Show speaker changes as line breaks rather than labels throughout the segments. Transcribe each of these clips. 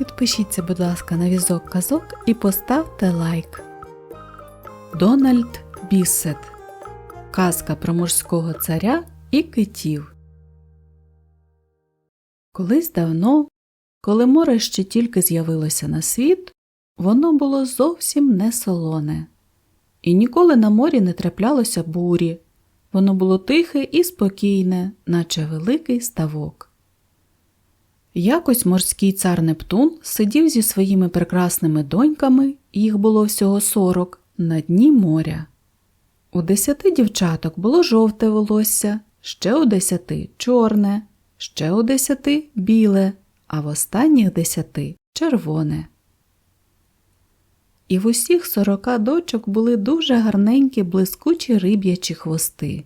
підпишіться, будь ласка, на візок казок і поставте лайк. Дональд Біссет Казка про морського царя і китів. Колись давно, коли море ще тільки з'явилося на світ, воно було зовсім не солоне. І ніколи на морі не траплялося бурі. Воно було тихе і спокійне, наче великий ставок. Якось морський цар Нептун сидів зі своїми прекрасними доньками, їх було всього сорок, на дні моря. У десяти дівчаток було жовте волосся, ще у десяти чорне, ще у десяти біле, а в останніх десяти червоне. І в усіх сорока дочок були дуже гарненькі блискучі риб'ячі хвости.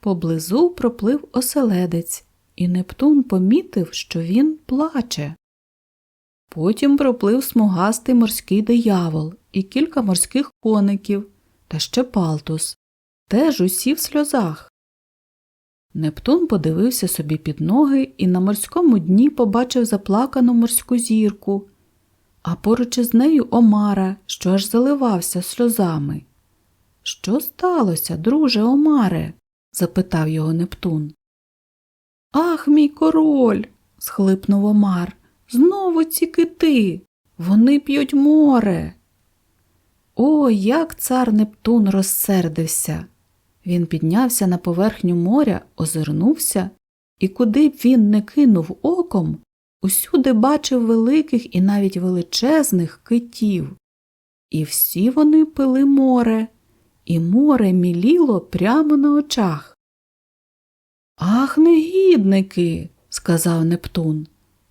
Поблизу проплив оселедець, і Нептун помітив, що він плаче. Потім проплив смугастий морський диявол і кілька морських коників, та ще палтус, теж усі в сльозах. Нептун подивився собі під ноги і на морському дні побачив заплакану морську зірку, а поруч із нею Омара, що аж заливався сльозами. Що сталося, друже Омаре? запитав його Нептун. Ах, мій король. схлипнув Омар. Знову ці кити. Вони п'ють море. О, як цар Нептун розсердився. Він піднявся на поверхню моря, озирнувся, і куди б він не кинув оком, усюди бачив великих і навіть величезних китів. І всі вони пили море, і море міліло прямо на очах. Ах, негідники, сказав Нептун.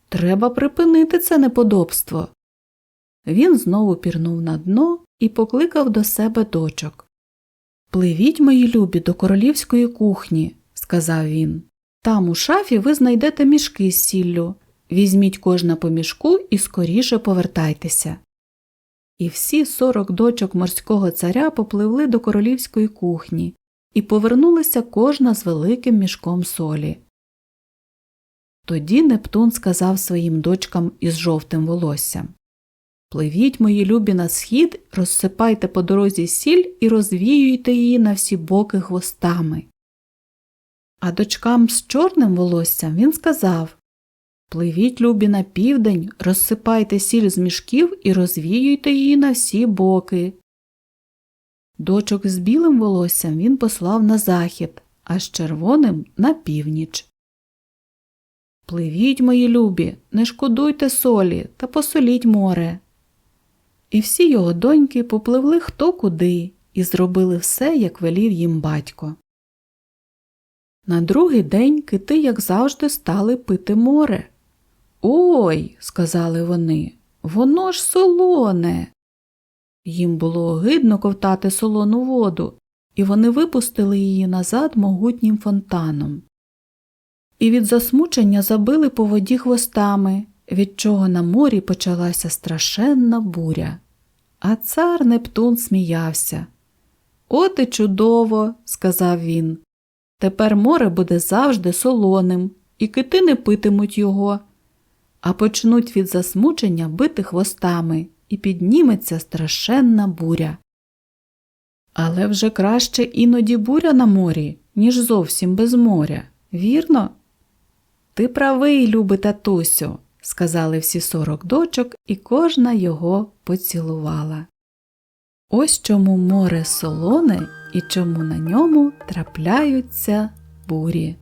Треба припинити це неподобство. Він знову пірнув на дно і покликав до себе дочок. Пливіть, мої любі, до королівської кухні, сказав він. Там у шафі ви знайдете мішки з сіллю. Візьміть кожна по мішку і скоріше повертайтеся. І всі сорок дочок морського царя попливли до королівської кухні і повернулися кожна з великим мішком солі. Тоді Нептун сказав своїм дочкам із жовтим волоссям Пливіть, мої любі, на схід, розсипайте по дорозі сіль і розвіюйте її на всі боки хвостами. А дочкам з чорним волоссям він сказав Пливіть, любі, на південь, розсипайте сіль з мішків і розвіюйте її на всі боки. Дочок з білим волоссям він послав на захід, а з червоним на північ. Пливіть, мої любі, не шкодуйте солі та посоліть море. І всі його доньки попливли хто куди і зробили все, як велів їм батько. На другий день кити, як завжди, стали пити море. Ой, сказали вони, воно ж солоне. Їм було огидно ковтати солону воду, і вони випустили її назад могутнім фонтаном. І від засмучення забили по воді хвостами, від чого на морі почалася страшенна буря. А цар Нептун сміявся. От і чудово, сказав він. Тепер море буде завжди солоним, і кити не питимуть його, а почнуть від засмучення бити хвостами, і підніметься страшенна буря. Але вже краще іноді буря на морі, ніж зовсім без моря, вірно? Ти правий, любий татусю, сказали всі сорок дочок, і кожна його поцілувала. Ось чому море солоне і чому на ньому трапляються бурі.